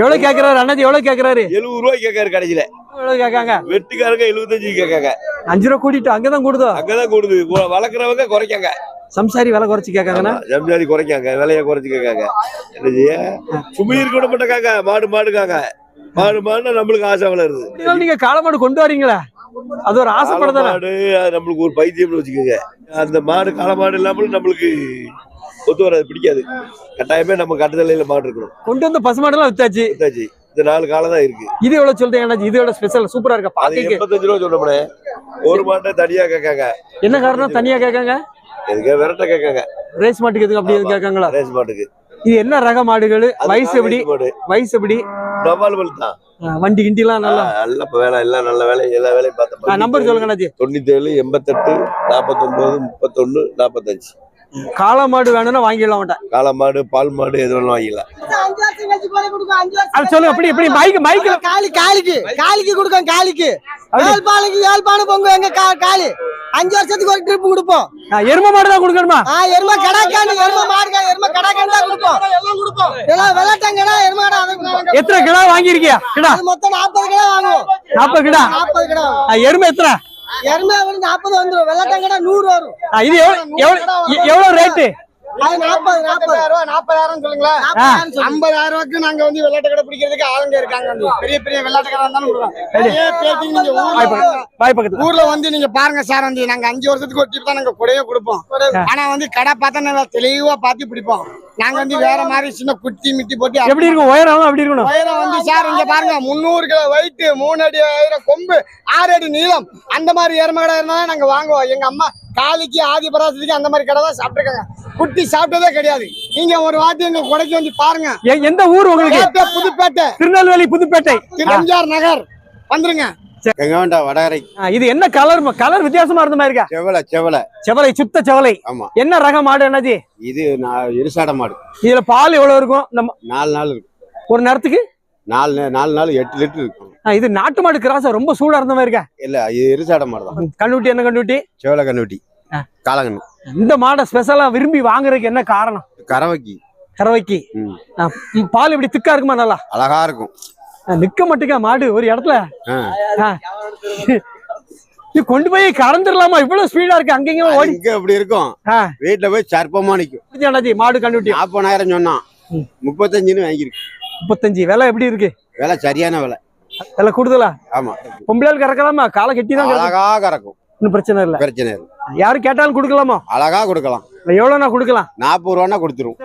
எவ்வளவு கேக்குறாரு? அண்ணாச்சி எவ்வளவு கேக்குறாரு? எழுபது ரூபாய் கேட்காரு கடைசியில. எவ்வளவு கேட்காங்க? வெட்டுக்காரங்க எழுபத்தஞ்சு கேட்காங்க. அஞ்சு ரூபா கூட்டிட்டு அங்கதான் கூடுதோ? அங்கதான் கூடுது. வளர்க்குறவங்க குறைக்காங்க. சம்சாரி விலை குறைச்சு கேட்காங்கண்ணா? ஜம்ஜாதி குறைக்காங்க. விலைய குறைச்சு கேட்காங்க. என்ன செய்ய சுமி இருக்க விட மாட்டாங்க மாடு மாடுக்காங்க. மாடு மாடுனா நம்மளுக்கு ஆசை வளருது. நீங்க காளமாடு கொண்டு வரீங்களா? அது ஒரு ஆசைப்படதானே நம்மளுக்கு ஒரு பைத்தியம்னு வச்சுக்கோங்க. அந்த மாடு களை மாடு இல்லாமல் நம்மளுக்கு ஒத்து வராது பிடிக்காது. கட்டாயமே நம்ம கட்டுதலையில மாடு இருக்கணும் கொண்டு வந்த பசுமாடெல்லாம் வித்தாச்சு. வித்தாச்சு. இந்த நாலு காலம் தான் இருக்கு. இது எவ்வளவு சொல்றீங்க அண்ணாச்சி? இது எவ்வளவு ஸ்பெஷல் சூப்பரா இருக்கா? பாக்கைக்கு எண்பத்தஞ்சு ரூபா சொன்னோம்னே ஒரு மாட்டை தனியா கேட்காங்க. என்ன காரணம்? தனியா கேட்காங்க? எதுக்கு விரட்ட கேட்காங்க. ரேஸ் மாட்டுக்கு எதுக்கு அப்படி எதுவும் கேட்காங்களா? ரேஸ் மாட்டுக்கு. இது என்ன ரக மாடுகள்? வயசு எப்படி? வயசு எப்படி? டபால் பல் தான். வண்டி கிண்டிலாம் நல்லா. நல்ல இப்ப வேலை எல்லாம் நல்ல வேலை எல்லா வேலையும் பார்த்தேன் நம்பர் சொல்லுங்க தொண்ணூத்தி ஏழு எண்பத்தெட்டு நாற்பத்தொன்பது முப்பத்தொன்னு நாற்பத்தஞ்சு காளை மாடு வேணும்னா வாங்கிடலாம் மாட்டேன் காளை மாடு பால் மாடு எது வேணாலும் வாங்கிக்கலாம் அஞ்சு வருஷம் கழிச்சு போய் கொடுக்கும் அஞ்சு வருஷம் அது சொல்லுங்க எப்படி எப்படி மைக் மைக் காலி காலிக்கு காலிக்கு கொடுக்கும் காலிக்கு ஏழு பானு பொங்கு எங்க கா- காலி அஞ்சு வருஷத்துக்கு ஒரு ட்ரிப் கொடுப்போம். எரும மாடு தான் கொடுக்கணுமா? ஆ எரும கடாக்காண்டு எரும மாடுக்கா எரும கடாக்காண்டு தான் கொடுப்போம். எல்லாம் கொடுப்போம். எல்லாம் விளையாட்டாங்கடா எரும கடா எத்தனை கிடா வாங்கியிருக்கியா? கிடா. அது மொத்தம் நாற்பது கிலோ வாங்குவோம். நாற்பது கிடா. நாற்பது கிலோ ஆ, எருமை எத்தனை? இரநூறு வந்து நாற்பது வந்துடும் வெள்ளத்தங்கடா நூறு வரும். இது எவ்வளவு எவ்வளவு எவ்வளவு ரேட்டு அது நாற்பது நாற்பதாயிரம் சொல்லுங்களேன். நாற்பதாயிரம் சொல்லு. ஐம்பதாயிரம் ரூபாய்க்கு நாங்க வந்து கடை பிடிக்கிறதுக்கு ஆளுங்க இருக்காங்க பெரிய பெரிய வெள்ளாட்டு கடை. இருந்தாலும் நீங்க ஊர்ல வந்து நீங்க பாருங்க சார் வந்து நாங்க அஞ்சு வருஷத்துக்கு ஒரு தான் நாங்க கொடுப்போம். ஆனா வந்து கடை பார்த்தா நல்லா தெளிவா பார்த்து பிடிப்போம். நாங்க வந்து வேற மாதிரி சின்ன குட்டி மிட்டி போட்டு எப்படி இருக்கும்? உயரம் எப்படி இருக்கணும். உயரம் வந்து சார் இங்க பாருங்க முந்நூறு கிலோ வெயிட் மூணு அடி உயரம் கொம்பு ஆறு அடி நீளம். அந்த மாதிரி கடை இருந்தா நாங்க வாங்குவோம். எங்க அம்மா காலிக்கு ஆதி பராசத்துக்கு அந்த மாதிரி கடை தான் சாப்பிட்டுருக்காங்க. குட்டி சாப்பிட்டதே கிடையாது. நீங்க ஒரு வாட்டி எங்க கொடைக்கு வந்து பாருங்க. எ- எந்த ஊர் உங்களுக்கு? பேட்டை, புதுப்பேட்டை. திருநெல்வேலி புதுப்பேட்டை. திருவஞ்சார் நகர். வந்துருங்க. எங்க வேண்டாம் வடகரை. ஆ, இது என்ன கலர் கலர் வித்தியாசமா இருந்த மாதிரி இருக்கா? செவலை செவலை. செவலை சுத்த செவலை. ஆமா. என்ன ரக மாடு என்னது இது நான் இருசாட மாடு. இதுல பால் எவ்வளவு இருக்கும்? நம்ம நாலு நாள் இருக்கும். ஒரு நேரத்துக்கு? நாலு நாலு நாள் எட்டு லிட்டர் இருக்கும். இது நாட்டு மாடு கிராஸா ரொம்ப சூடா இருந்த மாதிரி இருக்கா. இல்ல இது இருசாட மாடு தான் கண்ணுட்டி என்ன கண்ணுட்டி? செவலை கண்ணுட்டி. காலங்கண்ணு இந்த மாடை ஸ்பெஷலா விரும்பி வாங்குறதுக்கு என்ன காரணம். ஆ, ம், பால் இப்படி திக்கா இருக்குமா நல்லா? அழகா இருக்கும். நிக்க மாட்டேங்க மாடு ஒரு இடத்துல. இது கொண்டு போய் கறந்துடலாமா? இவ்வளவு ஸ்பீடா இருக்கு அங்கங்க ஓடி. அப்படி இருக்கும். வீட்டுல போய் சர்ப்பமா நிக்கும். மாடு கண்டுட்டி நாற்பதாயிரம் சொன்னான். முப்பத்தஞ்சுன்னு வாங்கியிருக்கு. முப்பத்தஞ்சு. விலை எப்படி இருக்கு? விலை சரியான விலை. விலை கூடுதலா? ஆமா. பொம்பளையால் கறக்கலாமா? காலை கட்டி தான். அழகா கறக்கும். ஒன்றும் பிரச்சனை இல்ல. பிரச்சனை இல்லை. யாரு கேட்டாலும் கொடுக்கலாமா? அழகா கொடுக்கலாம். எவ்வளவு நான் கொடுக்கலாம்? நாற்பது ரூபான்னா கொடுத்துரும்.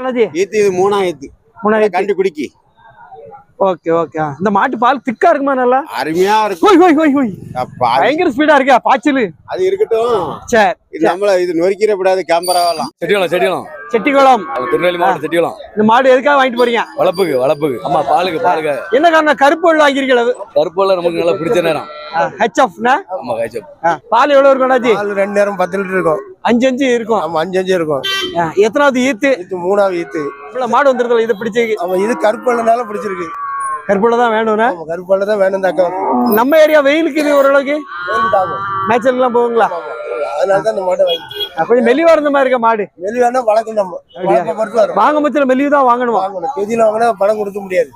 ஈத்து இது மூணா ஈத்து. மூணாயிரத்தி கண்டு குடிக்கி. Okay okay. இந்த மாட்டு பால் திக்கா இருக்குமா நல்லா? அருமையா இருக்கும். ஹோய் ஹோய் ஹோய் ஹோய் அப்பா, பயங்கர ஸ்பீடா இருக்கா பாய்ச்சலு. அது இருக்கட்டும். சரி இது நம்மள இது நொறுக்கிற கூடாது கேமராவெல்லாம் செட்டிகுளம் செட்டிகுளம் செட்டிக்குளம் திருநெல்வேலி மாவட்டம் செட்டிகுளம். இந்த மாடு எதுக்காக வாங்கிட்டு போறீங்க? வளப்புக்கு வளப்புக்கு. ஆமா பாலுக்கு பாலுக்கு. என்ன காரணம்? கருப்பு வெள்ளை வாங்கிருக்கீங்களா கருப்பெல்லாம் நமக்கு நல்லா பிடிச்ச நேரம். ஹெச்எஃப் ஆமா காய்ச்சல் பால் எவ்வளவு இருக்கும் அண்ணாச்சி? பால் ரெண்டு நேரம் பத்து லிட்டர் இருக்கும். அஞ்சு அஞ்சு இருக்கும். ஆமா அஞ்சு அஞ்சு இருக்கும். எத்தனாவது ஈத்து? இது மூணாவது ஈத்து. இவ்வளவு மாடு வந்துருதுல இதை பிடிச்சி அவன் இது கருப்பள்ளனால பிடிச்சிருக்கு. கருப்புல தான் வேணும்னா? ஆமா கருப்பள்ள தான் வேணும் தாக்க நம்ம ஏரியா வெயிலுக்கு இது ஓரளவுக்கு? மேய்ச்சல் எல்லாம் போகுங்களா? அதனால தான் இந்த மாட்டை வாங்கி கொஞ்சம் மெலிவா இருந்த மாதிரி இருக்க மாடு. வெளி வேணா வளர்க்கும் நம்ம. வாங்க முச்சில மெலிவு தான் வாங்கணுமா? வாங்கணும். கெதியில் வாங்கினா பணம் கொடுக்க முடியாது.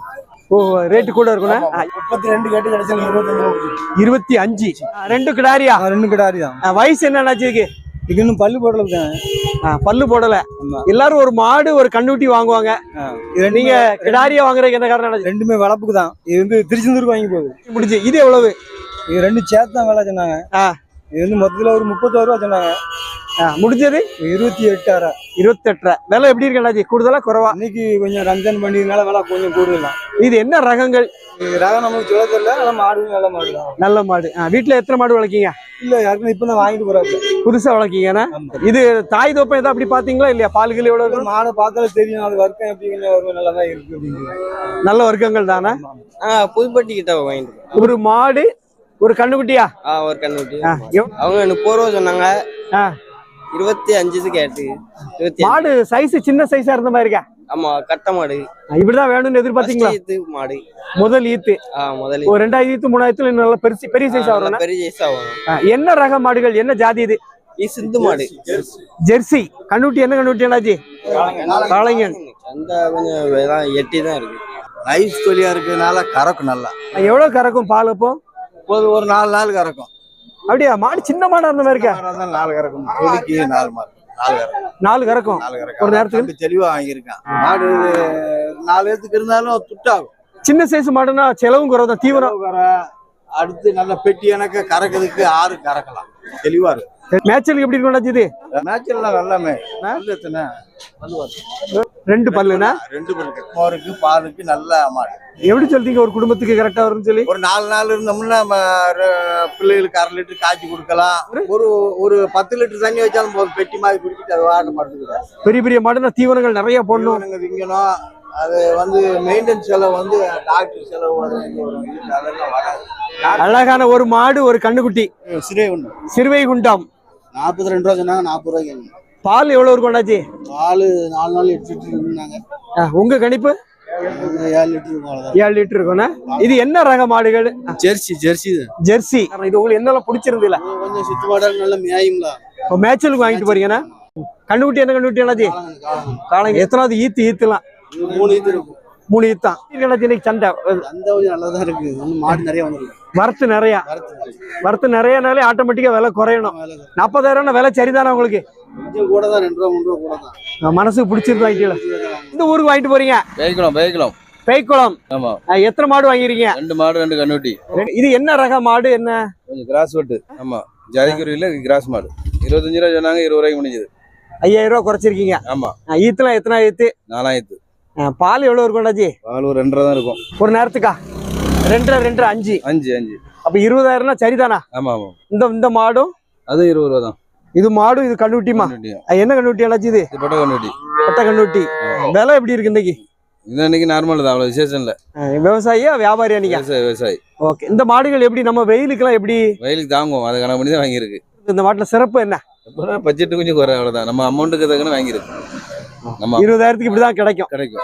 ஓ ரேட்டு கூட இருக்கணும் ஆ, முப்பத்தி ரெண்டு கேட்டு கிடைச்சா இருபத்தஞ்சு ரூபா கொடுத்துருக்கு. இருபத்தி அஞ்சு. ரெண்டு கிடாரியா? ரெண்டு கிடாரி தான் வயசு என்னன்னாச்சு இதுக்கு? இது இன்னும் பல்லு போடல பல்லு போடல. எல்லாரும் ஒரு மாடு ஒரு கண்ணுட்டி வாங்குவாங்க. நீங்க கிடாரியா வாங்குறதுக்கு என்ன காரணம்? ரெண்டுமே வளர்ப்புக்கு தான். இது வந்து திருச்செந்தூருக்கு வாங்கி போகுது. முடிஞ்சு. இது எவ்வளவு? இது ரெண்டு சேர்த்து தான் வேலை சொன்னாங்க. இது வந்து மொத்தத்துல ஒரு முப்பத்தாறு ரூபா சொன்னாங்க. முடிஞ்சது? இருபத்தி எட்டாயிரம் இருபத்தெட்டரை. விலை எப்படி இருக்கு கூடுதலா குறைவா? இன்னைக்கு கொஞ்சம் ரம்ஜான் பண்டிகைனால விலை கொஞ்சம் கூடுதல் தான் இது என்ன ரகங்கள்? ரகம் நமக்கு சொல்ல தெரியல ஆனால் மாடு நல்ல மாடு நல்ல மாடு. வீட்டுல எத்தனை மாடு வளர்க்கீங்க? இல்ல யாருக்கும் இப்ப தான் வாங்கிட்டு போறாங்க. புதுசா வளர்க்கீங்கன்னா இது தாய் தோப்பம் எதாவது அப்படி பாத்தீங்களா இல்லையா? பால்கள் எவ்வளவு மாடை பார்த்தாலே தெரியும் அது வர்க்கம் எப்படி கொஞ்சம் நல்லா தான் இருக்கு அப்படிங்கிறது நல்ல வர்க்கங்கள் தானே? புதுப்பட்டி கிட்ட வாங்கிட்டு. ஒரு மாடு ஒரு கண்ணுக்குட்டியா? ஒரு எவ்- அவங்க முப்பது ரூபா சொன்னாங்க. இருபத்தி அஞ்சுக்கு கேட்டு இருபத்தி அஞ்சு. மாடு சைஸ் சின்ன சைஸா இருந்த மாதிரி இருக்கா? ஆமா கட்ட மாடு. இப்படிதான் வேணும்னு எதிர்பார்த்தீங்களா? ஈத்து மாடு. முதல் ஈத்து. ஆ முதல்ல ஒரு ரெண்டாயிரத்தி ஈத்து மூணாயிரத்துல நல்ல பெருசு பெரிய சைஸ் வரும் பெரிய சைஸ் ஆகும் என்ன ரக மாடுகள் என்ன ஜாதி இது? சிந்து மாடு. ஜெர்சி. கண்ணுட்டி என்ன கண்ணுட்டி என்னாச்சு? காளைங்கன் அந்த கொஞ்சம் எட்டி தான் இருக்கு. நைஸ் தொலியா இருக்கிறதுனால கறக்கும் நல்லா. எவ்வளவு கறக்கும் பால் ஒரு ஒரு நாலு நாள் கறக்கும். அப்படியா? மாடு சின்ன மாடா இருந்த மாதிரி இருக்கா. நாலு கறக்கும். நாலு மாடு. நாலு கறக்கும். ஒரு நேரத்துக்கு? தெளிவா வாங்கியிருக்கான். மாடு நாலு பேத்துக்கு இருந்தாலும் துட்டாகும். சின்ன சைஸ் மாடுனா செலவும் குறைவு தான் தீவனம் உழவு கரை, அடுத்து நல்ல பெட்டி எனக்கு கறக்கிறதுக்கு ஆறு கறக்கலாம். தெளிவா இருக்கும். மேய்ச்சலுக்கு எப்படி இருக்கும் இது மேட்செல்லாம் நல்லாமே நல்ல ரெண்டு பல்லுனா? ரெண்டு பேருக்கு மோருக்கு பாலுக்கு நல்ல மாடு எப்படி சொல்றீங்க? ஒரு குடும்பத்துக்கு கரெக்டா வரும்னு சொல்லி? ஒரு நாலு நாள் இருந்தோம்னா நம்ம பிள்ளைகளுக்கு அரை லிட்டர் காய்ச்சி கொடுக்கலாம். ஒரு? ஒரு பத்து லிட்டர் தண்ணி வச்சாலும் போதும். பெட்டி மாதிரி குடிச்சிட்டு அது வாட்ட மாட்டேங்குது பெரிய பெரிய மாடுனா தீவனங்கள் நிறைய போடணும். திங்கணும் அது வந்து மெயின்டெனன்ஸ் செலவு வந்து டாக்டர் செலவு அதெல்லாம் வராது. அழகான ஒரு மாடு ஒரு கண்ணுக்குட்டி. சிறை ஒன்று சிறுவை குண்டம். நாற்பத்தி ரெண்டு ரூபா சொன்னாங்க நாற்பது ரூபாய்க்கு பால் எவ்வளவு இருக்கும் அண்ணாச்சி? பால் நாலு நாள் எட்டு லிட்டர் இருந்தாங்க உங்க கணிப்பு? ஏழு லிட்டர் இருக்கும் அவ்வளோதான் ஏழு லிட்டர் இருக்கும்னா இது என்ன ரக மாடுகள்? Jersey Jersey Jersey. இது உங்களுக்கு என்னெல்லாம் பிடிச்சிருந்துல கொஞ்சம் சுத்து மாடல் நல்ல மேயுங்களா? இப்போ மேய்ச்சலுக்கு வாங்கிட்டு போறீங்கன்னா கண்ணுக்குட்டி என்ன கண்ணுக்குட்டி அண்ணாச்சி? காலைங்க எத்தனாவது ஈத்து ஈத்துலாம்? மூணு இது இருக்கும். மூணு ஈத்தான் இன்னைக்கு சண்டை. அந்த கொஞ்சம் நல்லா தான் இருக்கு மாடு நிறைய வந்துருக்கு. வரத்து நிறைய. வரத்து நிறையனாலே ஆட்டோமேட்டிக்கா விலை குறையணும். நாற்பதாயிரம் விலை சரிதானே உங்களுக்கு? கொஞ்சம் கூட தான் ரெண்டு ரூபா மூணு ரூபா கூட தான் நான் மனசுக்கு பிடிச்சிருந்து வாங்கிட்டீங்களா இந்த ஊருக்கு வாங்கிட்டு போறீங்க? பேய்க்கலாம் பேய்க்கலாம் பேய்க்குளம். ஆமா. ஆ, எத்தனை மாடு வாங்கிருக்கீங்க ரெண்டு மாடு ரெண்டு கண்ணுட்டி. இது என்ன ரக மாடு என்ன? கொஞ்சம் கிராஸ் வெட்டு. ஆமா. ஜாதிக்குருவில கிராஸ் மாடு. இருபத்தஞ்சு ரூபா சொன்னாங்க இருபது ரூபாய்க்கு முடிஞ்சது. ஐயாயிரம் ரூபா குறைச்சிருக்கீங்க. ஆமா. ஆ, ஈத்துலாம் எத்தனை ஈத்து? நாலாயிரத்து. பால் எவ்வளவு இருக்கும் அண்ணாச்சி? பால் ஒரு ரெண்டரை தான் இருக்கும். ஒரு நேரத்துக்கா? ரெண்டரை ரெண்டரை அஞ்சு. அஞ்சு அஞ்சு. அப்ப இருபதாயிரம்னா சரிதானா? ஆமா ஆமா. இந்த இந்த மாடும்? அதுவும் இருபது ரூபா தான். இது மாடும் இது கண்ணுட்டிமா என்ன கண்ணுட்டி இது? இது பட்ட கண்ணுட்டி. பட்ட கண்ணுட்டி. விலை எப்படி இருக்கு இன்னைக்கு? இது இன்னைக்கு நார்மல் தான் அவ்வளவு விசேஷம் இல்ல விவசாயியா வியாபாரியா நீங்க விவசாயி ஓகே. இந்த மாடுகள் எப்படி நம்ம வெயிலுக்குலாம் எப்படி? வயலுக்கு தாங்குவோம் அதை கணக்கு பண்ணி தான் வாங்கியிருக்கு. இந்த மாட்டுல சிறப்பு என்ன? பட்ஜெட்டு கொஞ்சம் குறை அவ்வளவுதான். நம்ம அமௌண்ட்டுக்கு தக்கன வாங்கியிருக்கு நம்ம இருபதாயிரத்துக்கு இப்படிதான் கிடைக்கும். கிடைக்கும்.